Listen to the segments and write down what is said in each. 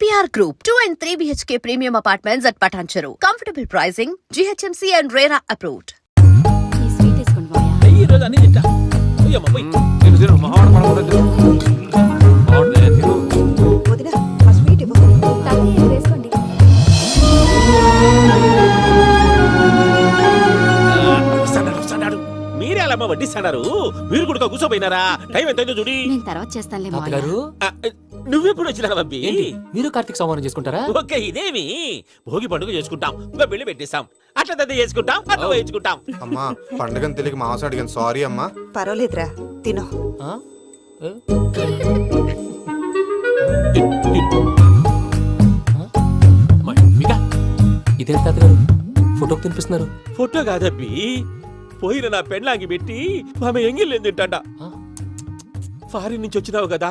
APR Group, 2 and 3 BHK premium apartments at Patancheru. Comfortable pricing, GHMC and RERA approved. ఈ sweet వేసుకోండి మాయా ఈ రోజు అన్ని తింటా పోయమ్మ పోయి తిను తిను మావాడు పడకూడదు తిను మావాడు తిను వదిన ఆ స్వీట్ ఇవ్వు తాతయ్య ఇది వేసుకోండి వస్తాడారు వస్తాడారు మీరే అలా వడ్డిస్తాడారు? మీరు కూడా కూర్చోపోయినారా? టైం ఎంతైందో చూడి. నేను తర్వాత చేస్తానులే మాయా తాతగారు ఆ, నువ్వెప్పుడు వచ్చినా బంబి ఏంటి? మీరు కార్తీక్ సంహారం చేసుకుంటారా? ఓకే ఇదేమి. భోగి పండుగ చేసుకుంటాం. ఇంకా పెళ్ళి పెట్టేస్తాం అట్లా దద్ద చేసుకుంటాం అట్లా వేయించుకుంటాం. అమ్మా పండుగని తెలియక మాంసం అడిగాను. సారీ అమ్మా. పర్వాలేదురా తిను. ఆ? ఏ? ఇదేంటి తాతగారు ఫోటోకి తినిపిస్తున్నారు. ఫోటో కాదబ్బి. పోయిన నా పెళ్ళాంగి పెట్టి ఆమె ఎంగిల్లేం తింటాడ. ఆ? ఫారిన్ నుంచి వచ్చినావు కదా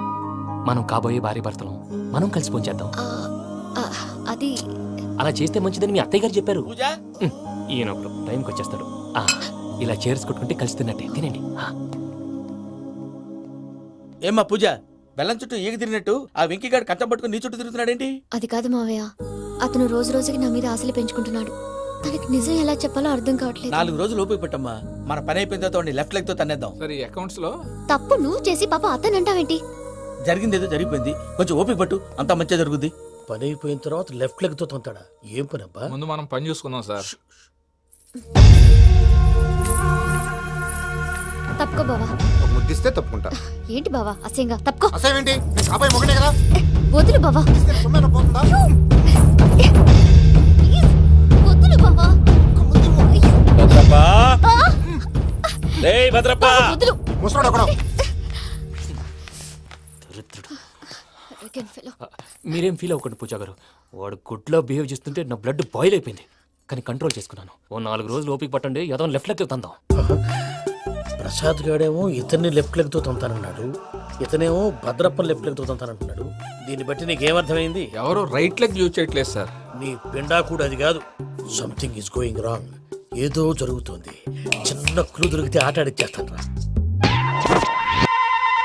మనం కాబోయే భార్య భర్తలు. మనం కలిసి ఫోన్ చేద్దాం. ఆ, ఆ, అది అలా చేస్తే మంచిదని మీ అత్తయ్య గారు చెప్పారు. ఉమ్, ఈయన ఒకడు టైంకి వచ్చేస్తాడు. ఆ, ఇలా చేర్స్ కొట్టుకుంటే కలిసి తిన్నట్టే. తినండి. ఆ, ఏమ్మా పూజ బెల్లం చుట్టూ ఈగ తిరిగినట్టు ఆ వెంకీగాడు కట్టం పట్టుకుని నీ చుట్టూ తిరుగుతున్నాడేంటి? అది కాదు మావయ్య. అతను రోజు రోజుకి నా మీద ఆశలు పెంచుకుంటున్నాడు. తనకి నిజం ఎలా చెప్పాలో అర్థం కావట్లేదు. నాలుగు రోజులు ఓపిక పట్టమ్మా. మన పని అయిపోయిన తర్వాత లెఫ్ట్ లెగ్తో తన్నేద్దాం. సరే అకౌంట్స్లో? తప్పు నువ్వు చేసి పాప అతను అంటావేంటి? జరిగింది ఏదో జరిగిపోయింది. కొంచెం ఓపిక పట్టు అంతా మంచిగా జరుగుద్ది. పని అయిపోయిన తర్వాత లెఫ్ట్ లెగ్తో తొంతాడా? ఏం పని అబ్బా? ముందు మనం పని చూసుకుందాం సార్. తప్పుకో బావా. ఒక ముద్దిస్తే తప్పుకుంటా. ఏంటి బావా? అసహ్యంగా. తప్పుకో. అసేమేంటి నేను కాబోయే మొగనే కదా? వదులు బావా. ఇస్తే సొమ్మేనా పోతుందా? ప్లీజ్, వదులు బావా. భద్రప్ప! భద్రప్ప! వదులు. ముసరాడు అక్కడ. మీరేం ఫీల్ అవ్వకండి పూజా గారు. వాడు గుడ్లో బిహేవ్ చేస్తుంటే నా బ్లడ్ బాయిల్ అయిపోయింది. కానీ కంట్రోల్ చేసుకున్నాను. ఓ నాలుగు రోజులు ఓపిక పట్టండి ఏదో లెఫ్ట్ లెక్క తందాం. ప్రసాద్ గాడేమో ఇతన్ని లెఫ్ట్ లెగ్తో తొంతానన్నాడు ఇతనేమో భద్రప్పని లెఫ్ట్ లెగ్తో తొంతానంటున్నాడు. దీన్ని బట్టి నీకేమర్థమైంది? ఎవరు రైట్ లెగ్ యూజ్ చేయట్లేదు సార్. నీ పిండా కూడా అది కాదు. సంథింగ్ ఇస్ గోయింగ్ రాంగ్ ఏదో జరుగుతోంది. చిన్న క్లూ దొరికితే ఆట ఆడిచ్చేస్తాను రా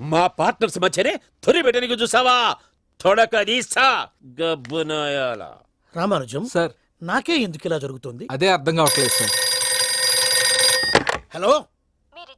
మా పార్ట్నర్స్ మధ్యనే తొలి పెట్టడానికి చూసావా? తొడక తీస్తా గబ్బునాయాల రామానుజం సార్. నాకే ఎందుకు ఇలా జరుగుతుంది? అదే అర్థం కావట్లేదు సార్. హలో?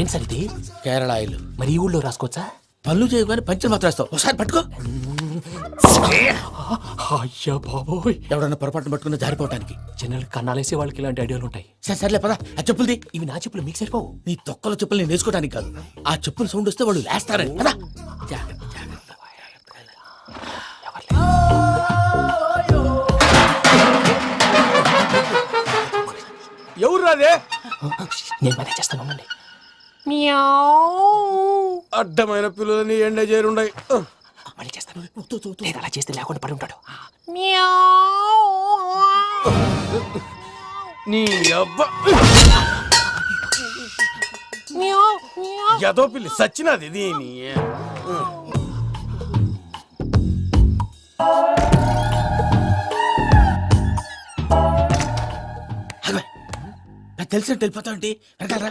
ఏం సార్ ఇది కేరళ ఆయిల్. మరి ఈ ఊళ్ళో రాసుకోవచ్చా? పనులు చేయగానే పంచర్ మాత్రం వేస్తావు. ఒకసారి పట్టుకో. అయ్యా బాబోయ్. ఎవడన్నా పొరపాటున పట్టుకున్న జారిపోవటానికి. జనరల్ కన్నాలేసే వాళ్ళకి ఇలాంటి ఐడియాలు ఉంటాయి. సరే సర్లే పదా. ఆ చెప్పులది. ఇవి నా చెప్పులు మీకు సరిపోవు. నీ తొక్కల చెప్పులు నేను వేసుకోవడానికి కాదు. ఆ చెప్పులు సౌండ్ వస్తే వాళ్ళు లేస్తారని పదా. జాగ్రత్త జాగ్రత్త ఎవరు రాదే? నేను మేనేజ్ చేస్తాను అడ్డమైన పిల్లలని ఎండ చేరుండయి. మళ్ళీ చేస్తాను. లేదు అలా చేస్తే లేకుండా పడి ఉంటాడు. నీ అబ్బ ఎదో పిల్లి సచ్చినది దీని. నాకు తెలిసినట్టు వెళ్ళిపోతావు వెనకాలరా.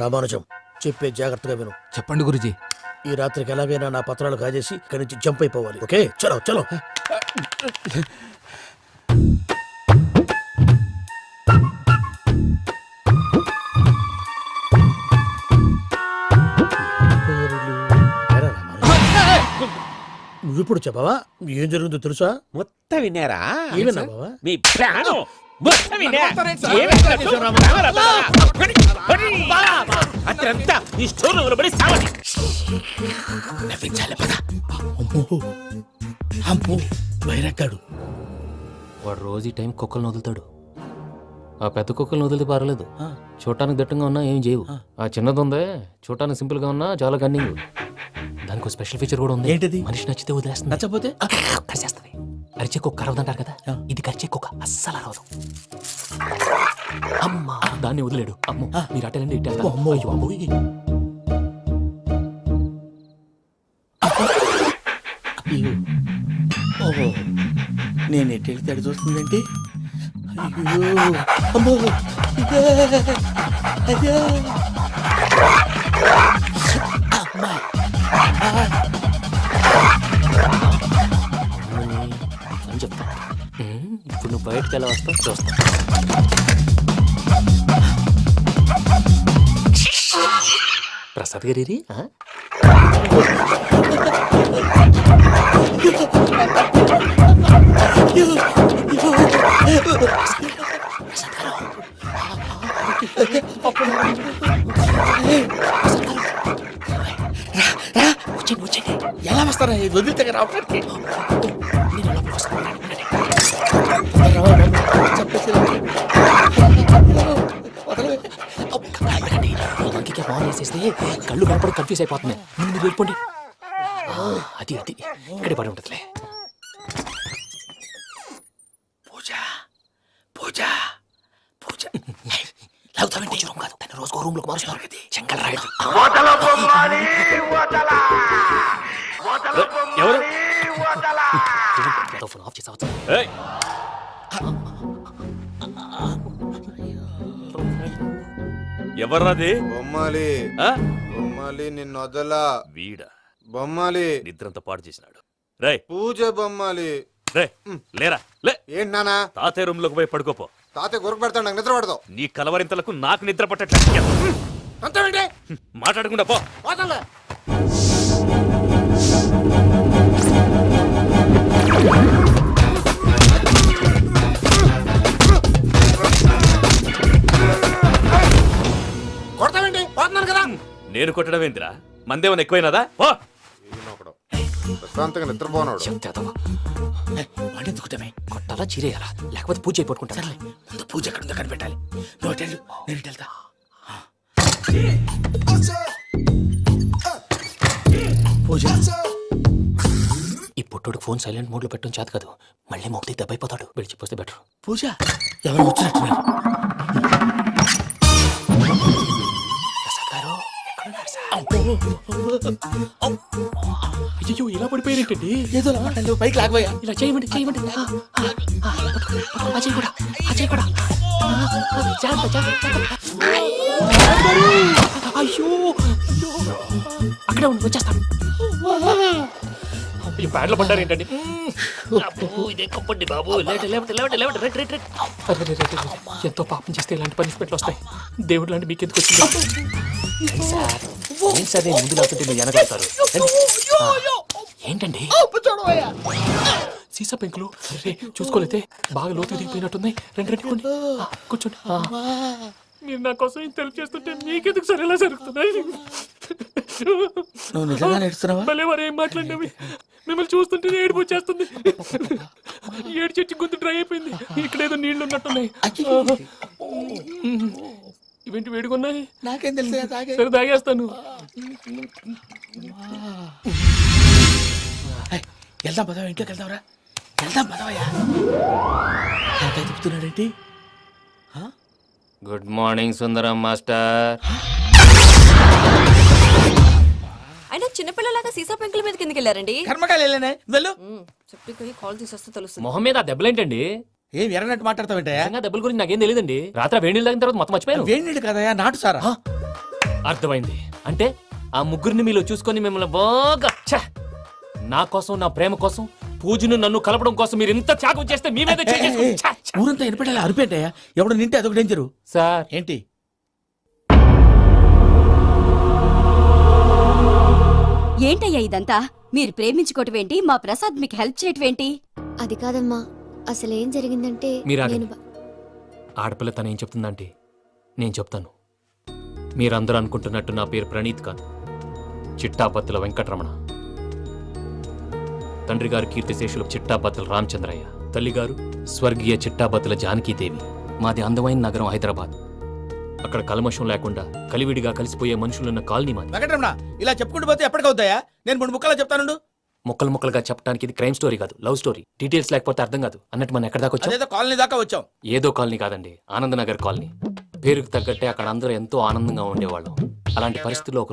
రామానుజం చెప్పే జాగ్రత్తగా విను. చెప్పండి గురుజీ. ఈ రాత్రికి ఎలాగైనా నా పత్రాలు కాజేసి ఇక్కడి నుంచి జంప్ అయిపోవాలి. ఓకే? చలో చలో. నువ్విప్పుడు చెప్పవా? ఏం జరుగుతుందో తెలుసా? మొత్తం విన్నారా? ఏమన్నా బావా? మీ ప్లాన్ మొత్తం విన్నా. అత్రంతా ఈ స్టోర్ రూమ్లో పడి సావండి నవ్వించాలి పద. అమ్మో. అమ్మో. వైరక్కాడు వాడు రోజు ఈ టైం కుక్కలను వదులుతాడు ఆ పెద్ద కుక్కలను వదిలితే పర్లేదు. చూడటానికి దట్టంగా ఉన్నా ఏం చేయవు. ఆ. చిన్నది ఉందే చూడటానికి సింపుల్గా ఉన్నా చాలా కన్నింగ్ దానికి స్పెషల్ ఫీచర్ కూడా ఉంది. ఏంటిది? మనిషి నచ్చితే వదిలేస్తుంది. నచ్చపోతే? కరిచేస్తుంది. అరిచే కుక్క అరవదు అంటారు కదా ఇది కరిచే కుక్క అస్సలు అరవదు. అమ్మా. దాన్ని వదిలేడు. అమ్మో మీరు అటెండి ఇటు. అమ్మో. అయ్యో, అమ్మోయ్. ఓహో. నేను ఎటు వెళ్తే అటు చూస్తుందంటే అయ్యో. అమ్మో. అయ్యో. అని చెప్తా ఇప్పుడు నువ్వు బయటకు ఎలా వస్తావు చూస్తా ప్రసాద్ గారి ప్రసాద్ గారు ఆ? వచ్చేయండి వచ్చేయండి ఎలా వస్తారా వదిలితే రావడానికి నేను లోపలికి వస్తాను. బాల్ వేసేస్తే కళ్ళు కనపడి కన్ఫ్యూజ్ అయిపోతున్నాయి ముందు మీరు వెళ్ళిపోండి అది అది ఇక్కడే పడి ఉంటుందిలే పూజ పూజ పూజ లాగుతామంటే రూమ్ కాదు. తన రోజుకో రూమ్లోకి కదా శంకర్ రాయుడు. ఎవరు? ఫోన్ ఆఫ్ చేసావచ్చు ఎవర్రాది? బొమ్మాలి. ఆ? బొమ్మాలి నిన్ను వదలా. వీడా? బొమ్మాలి. నిద్రంతా పాడు చేసినాడు. రే పూజ బొమ్మాలి. రే లేరా? లే! ఏంటి నానా తాతయ్య రూమ్లోకి పోయి పడుకోపో. తాతయ్య గురకు పెడతాడు నాకు నిద్ర పడదు. నీ కలవరింతలకు నాకు నిద్ర పట్టట్లేదు అంతేంటి మాట్లాడకుండా పో. పోతాలే పోతున్నాను కదా. నేను కొట్టడం ఏంటిరా మందేమన్నా ఎక్కువైనదా? పో. ఈయనొకడు. ప్రశాంతంగా నిద్రపోనాడు. వాడిని ఎందుకుంటామే? కొట్టాలా చీరేయాలా? లేకపోతే పూజ అయిపోట్టుకుంటా సర్లే ముందు పూజ ఎక్కడ ఉందో కనిపెట్టాలి. నువ్వు నేను ఇటు వెళ్తా. పూజ. ఈ పుట్టోడు ఫోన్ సైలెంట్ మోడ్లో పెట్టడం చేత కాదు. మళ్ళీ మొక్కి దెబ్బైపోతాడు. విడిచిపోతే బెటర్. పూజ? ఎవరు వచ్చినట్టున్నారు? ఎక్కడున్నారు సార్? అయ్యో ఇలా పడిపోయారేంటండి? ఏదో మాట్లాడు పైకి లాగబోయా. ఇలా చేయమండి చేయమండి. ఆ, ఆ, ఆ, పట్టుకో, పట్టుకో, ఆ చేయి కూడా ఆ చేయి కూడా. ఆ, ఆ, జాగ్రత్త, జాగ్రత్త, జాగ్రత్త. అయ్యో అయ్యో. అక్కడే ఉండి వచ్చేస్తాను. ఈ బ్యాడ్లో పడ్డారు ఏంటండి? ఇదే కప్పండి బాబు. రే, రే, రే, రే. ఎంతో పాపం చేస్తే ఇలాంటి పనిష్మెంట్లు వస్తాయి. దేవుడు లాంటి మీకు ఎందుకు వచ్చింది? ఏంటి సార్? ముందు లేకుంటే మీరు వెనకాడతారు? ఏంటండి? సీసా పెంకులు. అరే చూసుకోలేతే బాగా లోతు దిగిపోయినట్టున్నాయి రెండు రెండు కొన్ని కూర్చోండి. మీరు నా కోసం ఇంత హెల్ప్ చేస్తుంటే మీకెందుకు సరే ఎలా జరుగుతున్నాయి? నువ్వు నిజంగా నేర్చుతున్నావా భలే మరి ఏం మాట్లాడినవి? మిమ్మల్ని చూస్తుంటే ఏడుపు వచ్చేస్తుంది. ఏడు చెట్టు గొంతు డ్రై అయిపోయింది. ఇక్కడ ఏదో నీళ్ళు ఉన్నట్టున్నాయి. ఇవేంటి వేడుకున్నాయి నాకేం తెలుసు తాగే. సరే తాగేస్తాను. ఏయ్, వెళ్దాం పదవా ఇంట్లోకి వెళ్దాంరా. వెళ్దాం పదవయ్యా. చెప్తున్నాడేంటి గుడ్ మార్నింగ్ సుందరం మాస్టర్. అయినా చిన్నపిల్లలాగా సీసా పెంకుల మీద కిందకి వెళ్ళారండి. కర్మకాయలు వెళ్ళానే? వెళ్ళు. చెప్పి కాల్ తీసేస్తే తెలుస్తుంది. మొహం మీద ఆ దెబ్బలేంటండి? ఏం ఎర్రనట్టు మాట్లాడతావేంటయ్యా నిజంగా దెబ్బల గురించి నాకేం తెలియదండి రాత్రి వేడి నీళ్ళు తాగిన తర్వాత మొత్తం మర్చిపోయాను. వేడి నీళ్ళు కదయ్యా నాటు సారా? అర్థమైంది. అంటే ఆ ముగ్గురిని మీలో చూసుకొని మిమ్మల్ని బాగా ఛ! నా కోసం నా ప్రేమ కోసం పూజను నన్ను కలపడం కోసం మీరు ఇంత త్యాగం చేస్తే మీ మీద! ఊరంతా వినపడేలా అరిపేంటయ్యా? ఎవడు నింటే అదొక డేంజరు సార్. ఏంటి? ఏంటయ్యా ఇదంతా? మీరు ప్రేమించుకోవటం ఏంటి మా ప్రసాద్ మీకు హెల్ప్ చేయటం ఏంటి అది కాదమ్మా. అసలు ఏం జరిగిందంటే మీరు నేను. ఆడపిల్ల తను ఏం చెప్తుందంటే నేను చెప్తాను. మీరందరూ అనుకుంటున్నట్టు నా పేరు ప్రణీత్ కాదు. చిట్టాపత్తుల వెంకటరమణ. తండ్రి గారు కీర్తిశేషులు చిట్టాపత్తుల రామచంద్రయ్య. తల్లిగారు స్వర్గీయ చిట్టాపత్తుల జానకీదేవి. మాది అందమైన నగరం హైదరాబాద్. అక్కడ కల్మషం లేకుండా కలివిడిగా కలిసిపోయే మనుషులున్న కాలనీ మాది. వెంకటరమణ ఇలా చెప్పుకుంటూ పోతే ఎప్పటికవుతాయా? నేను మూడు ముక్కలా చెప్తానుండు. ముక్కలు ముక్కలుగా చెప్పడానికి ఇది క్రైమ్ స్టోరీ కాదు లవ్ స్టోరీ. డీటెయిల్స్ లేకపోతే అర్థం కాదు. అన్నట్టు మనం ఎక్కడ దాకా వచ్చాం? అదేదో కాలనీ దాకా వచ్చాం. ఏదో కాలనీ కాదండి ఆనందనగర్ కాలనీ. పేరుకు తగ్గట్టే అక్కడ అందరూ ఎంతో ఆనందంగా ఉండేవాళ్ళం. అలాంటి పరిస్థితుల్లో ఒక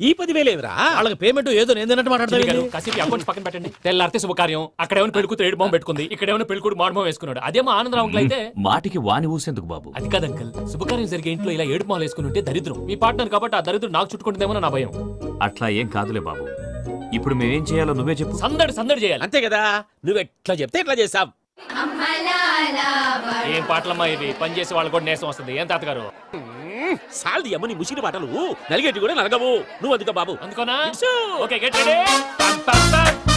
ఈ పదివేలేదురా వాళ్ళకి పేమెంట్ ఏదో నేను తిన్నట్టు మాట్లాడతాను కాసేపు అకౌంట్స్ పక్కన పెట్టండి. తెల్లారితే శుభకార్యం. అక్కడ ఏమైనా పెళ్ళికూతురు ఏడు బాంబు పెట్టుకుంది. ఇక్కడ ఏమైనా పెళ్ళికూడు మాడమం వేసుకున్నాడు. అదేమో ఆనందరావు అంకుల్ అయితే మాటికి వాని ఊసేందుకు బాబు. అది కాదు అంకల్ శుభకార్యం జరిగే ఇంట్లో ఇలా ఏడు మాలు వేసుకుని ఉంటే దరిద్రం. మీ పార్ట్నర్ కాబట్టి ఆ దరిద్రం నాకు చుట్టుకుంటుందేమో నా భయం. అట్లా ఏం కాదులే బాబు. ఇప్పుడు మేమేం చేయాలో నువ్వే చెప్పు. సందడి సందడి చేయాలి. అంతే కదా. నువ్వు ఎట్లా చెప్తే ఎట్లా చేస్తాం ఏం పాటలమ్మా ఇవి పని చేసే వాళ్ళు కూడా నేసం వస్తుంది. ఏం తాతగారు? సాల్ది అమ్మని ముసిరి మాటలు నలిగేటి కూడా నలగవు. నువ్వు అందుకో బాబు. అందుకోనా. ఓకే గెట్ రెడీ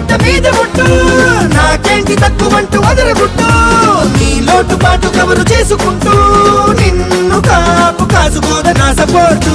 ఇంటి మీద ముట్టు నాకేంటి తక్కువంటూ వదలగుట్టు నీ లోటు పాటు కవరు చేసుకుంటూ నిన్ను కాపు కాసుకోద నా సపోర్టు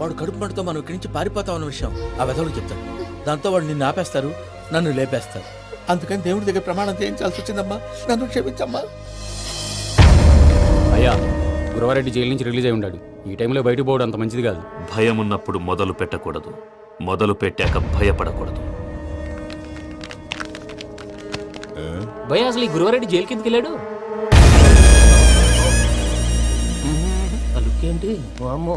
వాడు కడుపు మంటతో మనం ఇక్కడి నుంచి పారిపోతాం అన్న విషయం ఆ వెధవుడు చెప్తాడు. దాంతో వాడు నిన్ను ఆపేస్తారు నన్ను లేపేస్తారు. అందుకని దేవుడి దగ్గర ప్రమాణం చేయించాల్సి వచ్చిందమ్మా. నన్ను క్షమించమ్మా. అయ్యా గురవారెడ్డి జైలు నుంచి రిలీజ్ అయి ఉన్నాడు ఈ టైంలో బయటకు పోవడం అంత మంచిది కాదు. భయం ఉన్నప్పుడు మొదలు పెట్టకూడదు. మొదలు పెట్టాక భయపడకూడదు. భయ అసలు ఈ గురవారెడ్డి జైలు కిందకి వెళ్ళాడు? అలుకేంటి వామ్మో.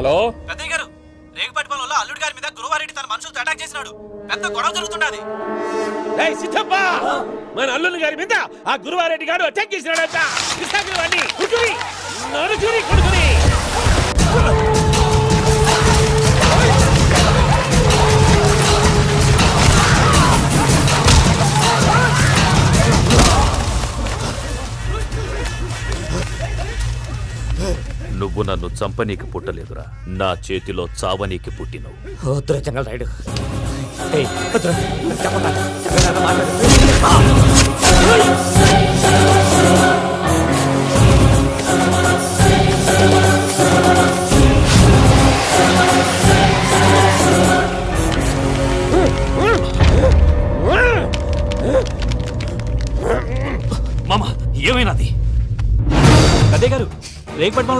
హలో? పెద్దయ్య గారు రేగుపాటి పొలంలో అల్లుడి గారి మీద గురువారెడ్డి తన మనుషులతో అటాక్ చేసినాడు. పెద్ద గొడవ జరుగుతున్నది ఏయ్ సిద్ధప్ప! మన అల్లుని గారి మీద ఆ గురువారెడ్డి గారు అటాక్ చేసినాడంట. కృష్ణాగిరి వాడిని కుటురి నడుచురి కొడుకుని నువ్వు నన్ను చంపనీకి పుట్టలేదురా నా చేతిలో చావనీకి పుట్టినవు వద్దురా జంగల్ రైడ్ ఏయ్, వద్దురా. చెప్పండి. చెప్పండి, మాట్లాడు. మామ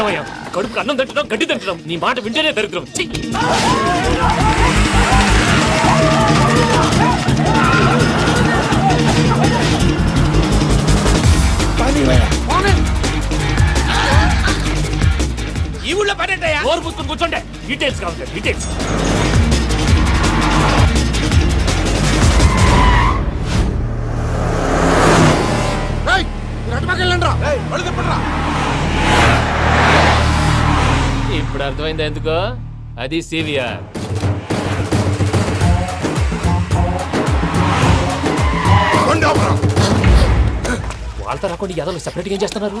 ఏమయ్యా? కడుపుకు అన్నం తింటడం గడ్డి తింటడం నీ మాట వింటేనే దరిద్రం. ఈ ఊళ్ళో పని ఏంటయ్యా? నోరు పుస్తకం కూర్చోండి. డీటెయిల్స్ కావాలి సార్, డీటెయిల్స్ రేయ్, రా అటుపక్క ఇప్పుడు అర్థమైంది ఎందుకో? అది సివిఆర్. వాళ్ళతో రాకుండా యాదవ్ సెపరేట్గా ఏం చేస్తున్నారు?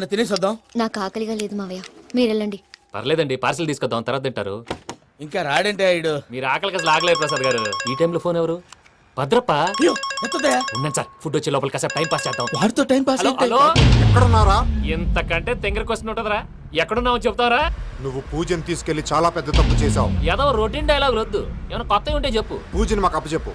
ఏమైనా తినేసి వద్దాం నాకు ఆకలిగా లేదు మావయ్య. మీరు వెళ్ళండి. పర్లేదండి పార్సిల్ తీసుకొద్దాం తర్వాత తింటారు. ఇంకా రాడంటే ఆయుడు మీరు ఆకలికి అసలు ఆగలేదు ప్రసాద్ గారు. ఈ టైంలో ఫోన్ ఎవరు? భద్రప్ప? అయ్యో ఎత్తదయ్యా ఉన్నాను సార్ ఫుడ్ వచ్చే లోపల కాసేపు టైం పాస్ చేద్దాం. వాడితో టైం పాస్ హలో హలో? ఎక్కడున్నారా ఇంతకంటే తెంగర క్వశ్చన్ ఉంటుందిరా. ఎక్కడున్నావు చెప్తావరా? నువ్వు పూజని తీసుకెళ్ళి చాలా పెద్ద తప్పు చేశావు. ఏదో రొటీన్ డైలాగ్ వద్దు ఏమైనా కొత్తవి ఉంటే చెప్పు. పూజని మాకు అప్పచెప్పు.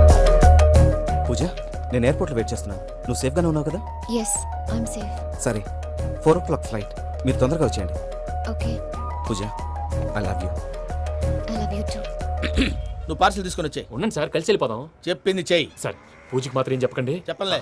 పూజ నేను ఎయిర్పోర్ట్లో వెయిట్ చేస్తున్నాను. నువ్వు సేఫ్గానే ఉన్నావు కదా? ఎస్ ఐఎమ్ సేఫ్ సరే. ఫోర్ ఓ క్లాక్ ఫ్లైట్ మీరు తొందరగా వచ్చేయండి. Okay Pooja I love you I love you too నువ్వు పార్సల్ తీసుకొని వచ్చాయి. ఉండండి సార్ కలిసి వెళ్ళిపోదాం. చెప్పింది చెయ్యి. సార్ పూజకి మాత్రం ఏం చెప్పకండి. చెప్పలే.